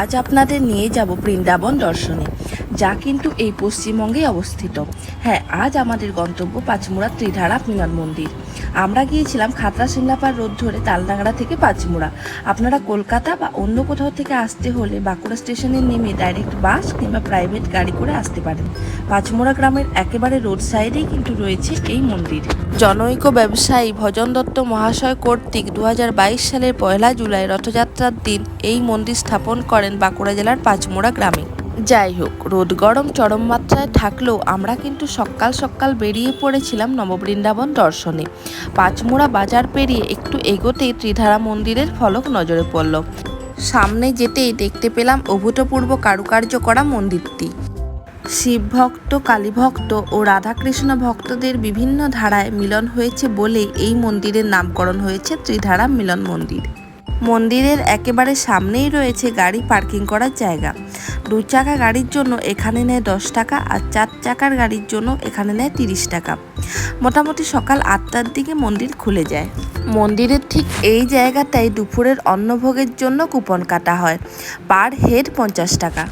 আজ আপনাদের নিয়ে যাব বৃন্দাবন দর্শনে, যা কিন্তু এই পশ্চিমবঙ্গে অবস্থিত। হ্যাঁ আজ আমাদের গন্তব্য পাঁচমুড়া ত্রিধারা মিলন মন্দির। আমরা গিয়েছিলাম খাতরা সিংলাপার রোড ধরে তালডাংরা থেকে পাঁচমুড়া। আপনারা কলকাতা বা অন্য কোথাও থেকে আসতে হলে বাঁকুড়া স্টেশনে নেমে ডাইরেক্ট বাস কিংবা প্রাইভেট গাড়ি করে আসতে পারেন। পাঁচমুড়া গ্রামের একেবারে রোড সাইডেই কিন্তু রয়েছে এই মন্দির। জনৈক ব্যবসায়ী ভজন দত্ত মহাশয় কর্তৃক দু হাজার বাইশ সালের পয়লা জুলাই রথযাত্রার দিন এই মন্দির স্থাপন করেন বাঁকুড়া জেলার পাঁচমোড়া গ্রামে। যাই হোক, রোদ গরম চরম মাত্রায় থাকলেও আমরা কিন্তু সকাল সকাল বেরিয়ে পড়েছিলাম নববৃন্দাবন দর্শনে। পাঁচমোড়া বাজার পেরিয়ে একটু এগোতেই ত্রিধারা মন্দিরের ফলক নজরে পড়ল। সামনে যেতেই দেখতে পেলাম অভূতপূর্ব কারুকার্য করা মন্দিরটি। শিবভক্ত কালীভক্ত ও রাধাকৃষ্ণ ভক্তদের বিভিন্ন ধারায় মিলন হয়েছে বলেই এই মন্দিরের নামকরণ হয়েছে ত্রিধারা মিলন মন্দির। মন্দিরের একেবারে সামনেই রয়েছে গাড়ি পার্কিং করার জায়গা। দু চাকা গাড়ির জন্য এখানে নেয় দশ টাকা আর চার চাকার গাড়ির জন্য এখানে নেয় তিরিশ টাকা। মোটামুটি সকাল আটটার দিকে মন্দির খুলে যায়। মন্দিরের ঠিক এই জায়গাটায় দুপুরের অন্নভোগের জন্য কুপন কাটা হয়। পার হেড পঞ্চাশ টাকা।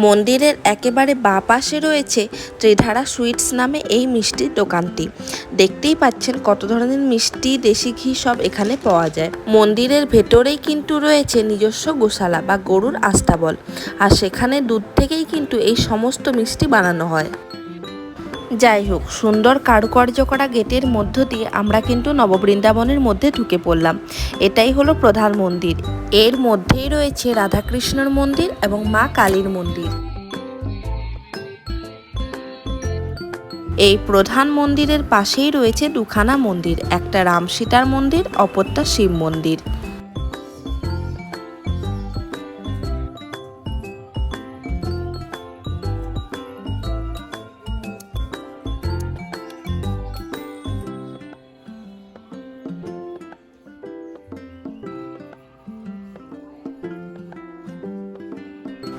মন্দিরের একেবারে বাঁ পাশে রয়েছে ত্রিধারা সুইটস নামে এই মিষ্টির দোকানটি। দেখতেই পাচ্ছেন কত ধরনের মিষ্টি দেশি ঘি সব এখানে পাওয়া যায়। মন্দিরের ভেতরেই কিন্তু রয়েছে নিজস্ব গোশালা বা গরুর আস্তাবল। আর সেখানে দুধ থেকেই কিন্তু এই সমস্ত মিষ্টি বানানো হয়। যাই হোক, সুন্দর কারুকার্য করা গেটের মধ্য দিয়ে আমরা কিন্তু নববৃন্দাবনের মধ্যে ঢুকে পড়লাম। এটাই হলো প্রধান মন্দির। এর মধ্যেই রয়েছে রাধাকৃষ্ণর মন্দির এবং মা কালীর মন্দির। এই প্রধান মন্দিরের পাশেই রয়েছে দুখানা মন্দির, একটা রাম সীতার মন্দির, অপরটা শিব মন্দির।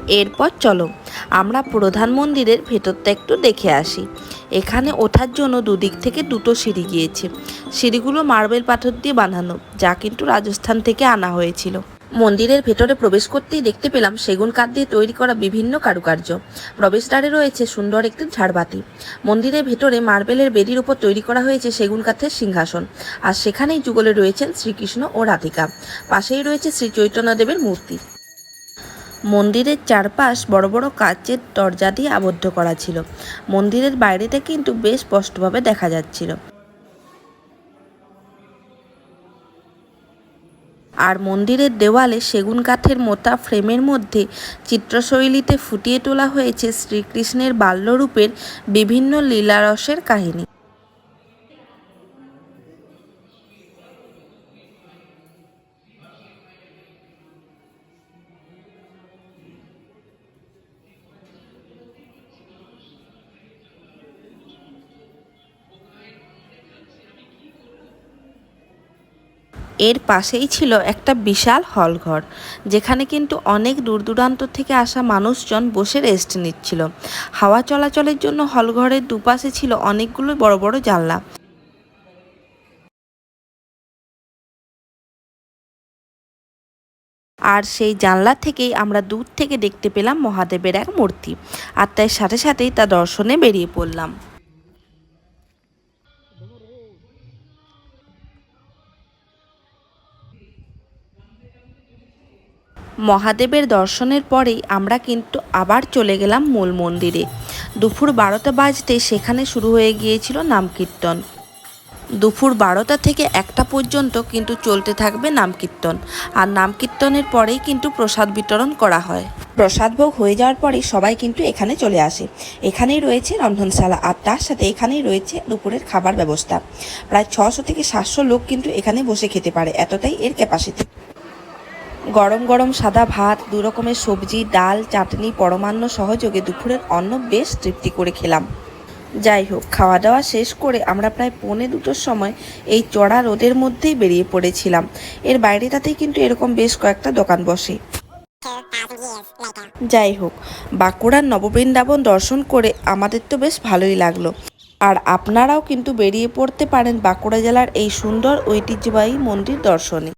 এরপর চলো, আমরা প্রধান মন্দিরের ভেতরটা একটু দেখে আসি। এখানে ওঠার জন্য দুদিক থেকে দুটো সিঁড়ি গিয়েছে। সিঁড়িগুলো মার্বেল পাথর দিয়ে বানানো যা কিন্তু রাজস্থান থেকে আনা হয়েছিল। মন্দিরের ভেতরে প্রবেশ করতেই দেখতে পেলাম সেগুন কাঠ দিয়ে তৈরি করা বিভিন্ন কারুকার্য। প্রবেশদ্বারে রয়েছে সুন্দর একটি ঝাড়বাতি। মন্দিরের ভেতরে মার্বেলের বেদির উপর তৈরি করা হয়েছে সেগুন কাঠের সিংহাসন। আর সেখানেই যুগলে রয়েছেন শ্রীকৃষ্ণ ও রাধিকা। পাশেই রয়েছে শ্রী চৈতন্যদেবের মূর্তি। মন্দিরের চারপাশ বড় বড় কাচের দরজা দিয়ে আবদ্ধ করা ছিল। মন্দিরের বাইরেটা কিন্তু বেশ স্পষ্টভাবে দেখা যাচ্ছিল। আর মন্দিরের দেওয়ালে সেগুন কাঠের মোটা ফ্রেমের মধ্যে চিত্রশৈলীতে ফুটিয়ে তোলা হয়েছে শ্রীকৃষ্ণের বাল্যরূপের বিভিন্ন লীলারসের কাহিনী। এর পাশেই ছিল একটা বিশাল হলঘর, যেখানে কিন্তু অনেক দূর দূরান্ত থেকে আসা মানুষজন বসে রেস্ট নিচ্ছিল। হাওয়া চলাচলের জন্য হলঘরের দুপাশে ছিল অনেকগুলো বড় বড় জানলা। আর সেই জানলা থেকেই আমরা দূর থেকে দেখতে পেলাম মহাদেবের এক মূর্তি, আর তার সাথে সাথেই তা দর্শনে বেরিয়ে পড়লাম। মহাদেবের দর্শনের পরেই আমরা কিন্তু আবার চলে গেলাম মূল মন্দিরে। দুপুর বারোটা বাজতে সেখানে শুরু হয়ে গিয়েছিল নাম কীর্তন। দুপুর বারোটা থেকে একটা পর্যন্ত কিন্তু চলতে থাকবে নাম কীর্তন। আর নাম কীর্তনের পরেই কিন্তু প্রসাদ বিতরণ করা হয়। প্রসাদ ভোগ হয়ে যাওয়ার পরেই সবাই কিন্তু এখানে চলে আসে। এখানেই রয়েছে রন্ধনশালা আর তার সাথে এখানেই রয়েছে দুপুরের খাবার ব্যবস্থা। প্রায় ছশো থেকে সাতশো লোক কিন্তু এখানে বসে খেতে পারে, এতটাই এর ক্যাপাসিটি গরম গরম সাদা ভাত, দু রকমের সবজি, ডাল, চাটনি, পরমান্ন সহযোগে দুপুরের অন্ন বেশ তৃপ্তি করে খেলাম। যাই হোক, খাওয়া দাওয়া শেষ করে আমরা প্রায় পৌনে দুটোর সময় এই চড়া রোদের মধ্যেই বেরিয়ে পড়েছিলাম। এর বাইরেটাতেই কিন্তু এরকম বেশ কয়েকটা দোকান বসে। যাই হোক, বাঁকুড়ার নববৃন্দাবন দর্শন করে আমাদের তো বেশ ভালোই লাগল। আর আপনারাও কিন্তু বেরিয়ে পড়তে পারেন বাঁকুড়া জেলার এই সুন্দর ঐতিহ্যবাহী মন্দির দর্শনে।